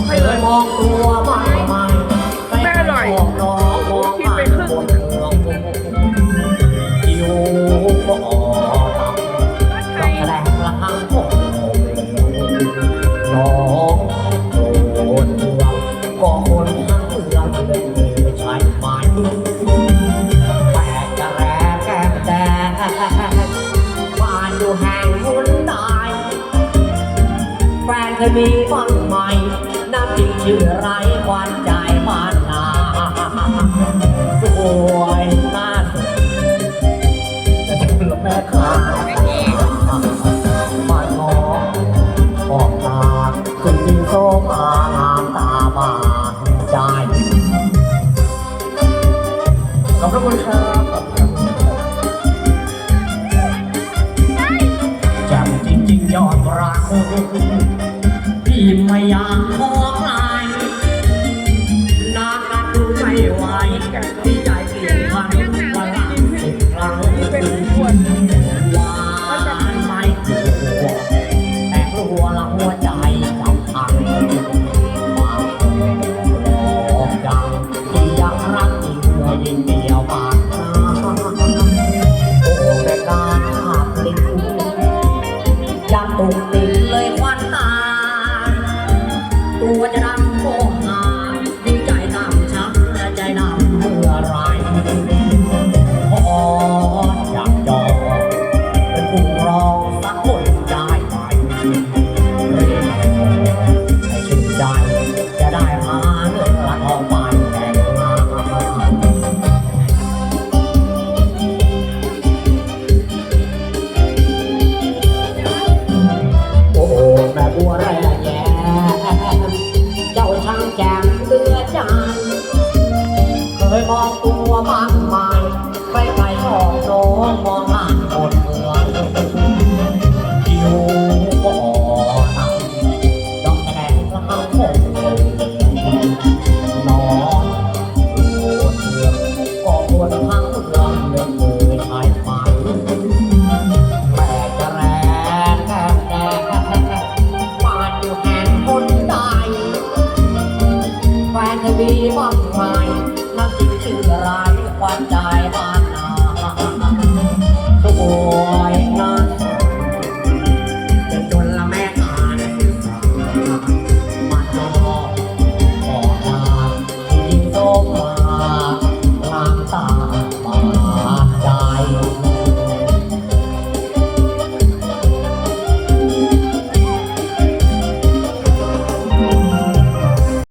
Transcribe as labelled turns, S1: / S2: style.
S1: กให้เลย
S2: มองตัว เคยมีบ้างไหมน้ำจริงชื่อไรหวานใจบ้านนาสวยน่าสนแต่เธอแม่ค้าบ้านงอออกตาคุณจริงโซมางามตาบานใจขอบพระคุณครับแจ่มจริงๆยอดรัก พี่ไม่อยากขอใครนานนับดูไม่ไหวที่ใจเปลี่ยนพันวันละสิบครั้ง
S1: เป็น
S2: หวานไม่กลัวแต่กลัวละหัวใจจับพังความหลอกจังที่อยากรักจริงเมื่อยิ่งเดียวปากน้ำโอ้แต่การหักลิ้นยังตก วัวจะดำ มองตัวมากมายไปไปชอบโน้องมองผ่าคนเมืองอยู่ก็อ่อนต้องแดงละครั้งคงน้องโดนเมืองก็ควรทั้งเมืองเมืองเลยชายไปแปลกจะแรงแค่แน่บ้านอยู่แห่งคนใดแฟนเคยมีบ้างไหม มากินชื่อร้ายควันใจ